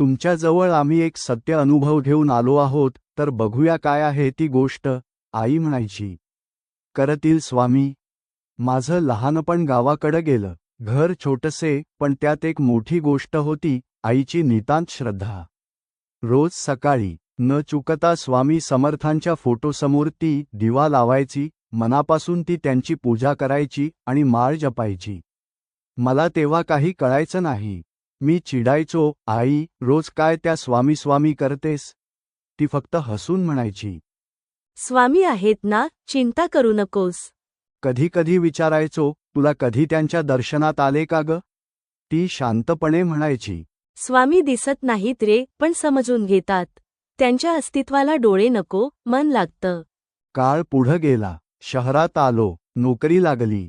तुमच्याजवळ आम्ही एक सत्य अनुभव घेऊन आलो आहोत तर बघूया काय आहे ती गोष्ट आई म्हणायची. करतील स्वामी. माझं लहानपण गावाकडं गेलं घर छोटसे पण त्यात एक मोठी गोष्ट होती आईची नितांत श्रद्धा. रोज सकाळी न चुकता स्वामी समर्थांच्या फोटोसमोर ती दिवा लावायची मनापासून ती त्यांची पूजा करायची आणि माळ जपायची. मला तेव्हा काही कळायचं नाही. मी चिडायचो आई रोज काय त्या स्वामी स्वामी करतेस? ती फक्त हसून म्हणायची. स्वामी आहेत ना चिंता करू नकोस. कधी कधी विचारायचो तुला कधी त्यांच्या दर्शनात आले का ग? ती शांतपणे म्हणायची. स्वामी दिसत नाहीत रे पण समजून घेतात. त्यांच्या अस्तित्वाला डोळे नको मन लागतं. काळ पुढं गेला. शहरात आलो. नोकरी लागली.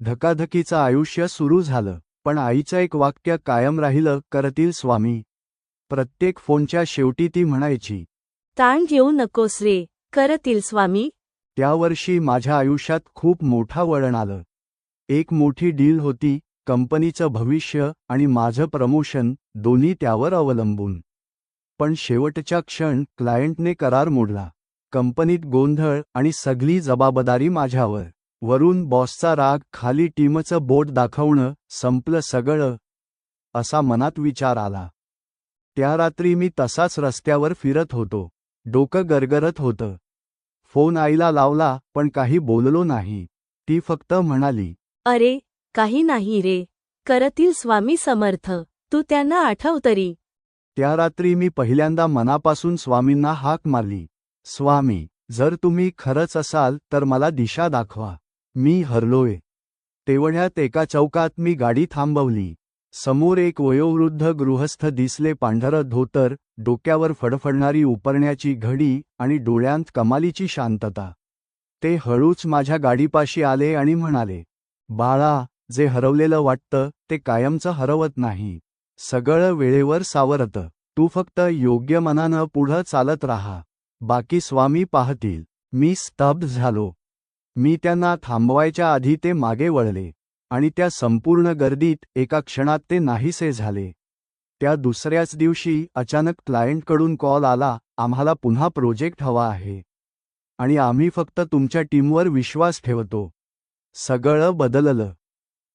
धकाधकीचं आयुष्य सुरू झालं. पण आईचं एक वाक्य कायम राहिलं करतील स्वामी. प्रत्येक फोनच्या शेवटी ती म्हणायची ताण घेऊ नकोस रे करतील स्वामी. त्या वर्षी माझ्या आयुष्यात खूप मोठा वळण आलं. एक मोठी डील होती कंपनीचं भविष्य आणि माझं प्रमोशन दोन्ही त्यावर अवलंबून. पण शेवटच्या क्षण क्लायंटने करार मोडला. कंपनीत गोंधळ आणि सगळी जबाबदारी माझ्यावर. वरून बॉसचा राग खाली टीमचं बोट दाखवणं संपलं सगळं असा मनात विचार आला. त्या रात्री मी तसाच रस्त्यावर फिरत होतो डोकं गरगरत होतं. फोन आईला लावला पण काही बोललो नाही. ती फक्त म्हणाली अरे काही नाही रे. करतील स्वामी समर्थ. तू त्यांना आठव तरी. त्या रात्री मी पहिल्यांदा मनापासून स्वामींना हाक मारली. स्वामी जर तुम्ही खरंच असाल तर मला दिशा दाखवा. मी हरलोय. तेवढ्यात एका चौकात मी गाडी थांबवली. समोर एक वयोवृद्ध गृहस्थ दिसले पांढरं धोतर डोक्यावर फडफडणारी उपरण्याची घडी आणि डोळ्यांत कमालीची शांतता. ते हळूच माझ्या गाडीपाशी आले आणि म्हणाले बाळा जे हरवलेलं वाटतं ते कायमचं हरवत नाही. सगळं वेळेवर सावरतं. तू फक्त योग्य मनानं पुढं चालत राहा. बाकी स्वामी पाहतील. मी स्तब्ध झालो. मी त्यांना थांबवायच्या आधी ते मागे वळले आणि त्या संपूर्ण गर्दीत एका क्षणात ते नाहीसे झाले. त्या दुसऱ्याच दिवशी अचानक क्लायंटकडून कॉल आला आम्हाला पुन्हा प्रोजेक्ट हवा आहे. आणि आम्ही फक्त तुमच्या टीमवर विश्वास ठेवतो. सगळं बदललं.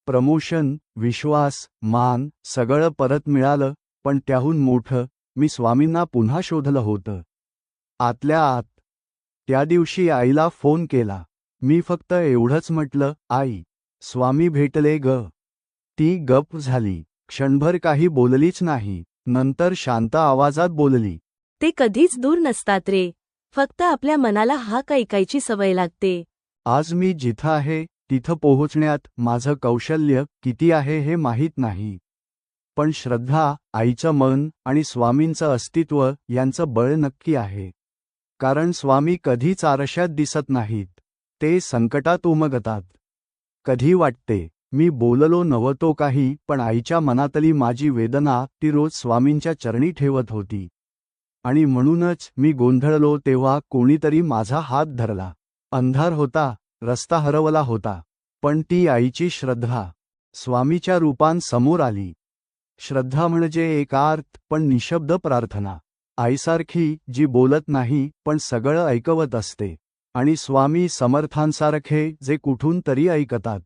प्रमोशन विश्वास मान सगळं परत मिळालं पण त्याहून मोठं मी स्वामींना पुन्हा शोधलं होतं. आतल्या आत त्या दिवशी आईला फोन केला. मी फक्त एवढंच म्हटलं आई स्वामी भेटले ग. ती गप झाली. क्षणभर काही बोललीच नाही. नंतर शांत आवाजात बोलली. ते कधीच दूर नसतात रे. फक्त आपल्या मनाला हाक ऐकायची सवय लागते. आज मी जिथं आहे तिथं पोहोचण्यात माझं कौशल्य किती आहे हे माहीत नाही. पण श्रद्धा आईचं मन आणि स्वामींचं अस्तित्व यांचं बळ नक्की आहे. कारण स्वामी कधीच आरशात दिसत नाहीत. ते संकटात उमगतात. कधी वाटते मी बोललो नव्हतो काही पण आईच्या मनातली माझी वेदना ती रोज स्वामींच्या चरणी ठेवत होती. आणि म्हणूनच मी गोंधळलो तेव्हा कोणीतरी माझा हात धरला. अंधार होता रस्ता हरवला होता पण ती आईची श्रद्धा स्वामीच्या रूपान समोर आली. श्रद्धा म्हणजे एकार्थ पण निशब्द प्रार्थना. आईसारखी जी बोलत नाही पण सगळं ऐकवत असते. आणि स्वामी समर्थांसारखे जे कुठून तरी ऐकतात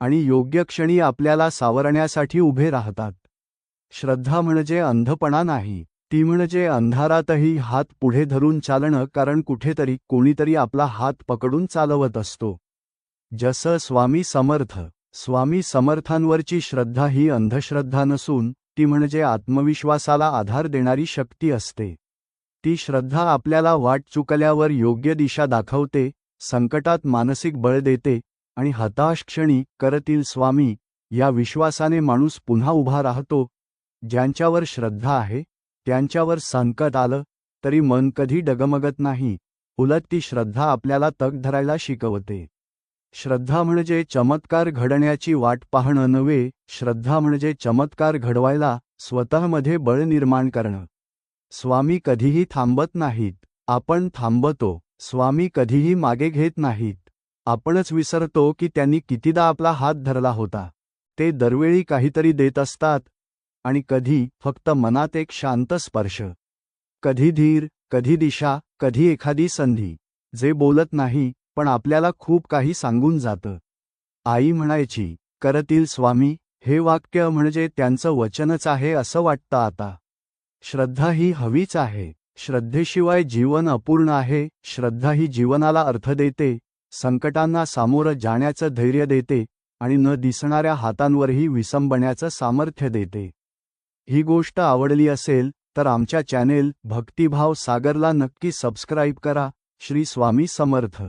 आणि योग्य क्षणी आपल्याला सावरण्यासाठी उभे राहतात. श्रद्धा म्हणजे अंधपणा नाही ती म्हणजे अंधारातही हात पुढे धरून चालणं कारण कुठेतरी कोणीतरी आपला हात पकडून चालवत असतो. जसं स्वामी समर्थ स्वामी समर्थांवरची श्रद्धा ही अंधश्रद्धा नसून ती म्हणजे आत्मविश्वासाला आधार देणारी शक्ती असते. ती श्रद्धा आपल्याला वाट चुकल्यावर योग्य दिशा दाखवते संकटात मानसिक बळ देते आणि हताश क्षणी करतील स्वामी या विश्वासाने माणूस पुन्हा उभा राहतो. ज्यांच्यावर श्रद्धा आहे त्यांच्यावर संकट आलं तरी मन कधी डगमगत नाही. उलट ती श्रद्धा आपल्याला तग धरायला शिकवते. श्रद्धा म्हणजे चमत्कार घडण्याची वाट पाहणं नव्हे श्रद्धा म्हणजे चमत्कार घडवायला स्वतःमध्ये बळ निर्माण करणं. स्वामी कधीही थांबत नाहीत. आपण थांबतो. स्वामी कधीही मागे घेत नाहीत. आपणच विसरतो की त्यांनी कितीदा आपला हात धरला होता. ते दरवेळी काहीतरी देत असतात. आणि कधी फक्त मनात एक शांत स्पर्श. कधी धीर कधी दिशा कधी एखादी संधी. जे बोलत नाही पण आपल्याला खूप काही सांगून जातं. आई म्हणायची करतील स्वामी हे वाक्य म्हणजे त्यांचं वचनच आहे असं वाटतं आता. श्रद्धा ही हवीच आहे. श्रद्धेशिवाय जीवन अपूर्ण आहे. श्रद्धा ही जीवनाला अर्थ देते संकटांना सामोरं जाण्याचं धैर्य देते आणि न दिसणाऱ्या हातांवरही विसंबण्याचं सामर्थ्य देते. ही गोष्ट आवडली असेल तर आमच्या चॅनेल भक्तिभाव सागरला नक्की सबस्क्राईब करा. श्री स्वामी समर्थ.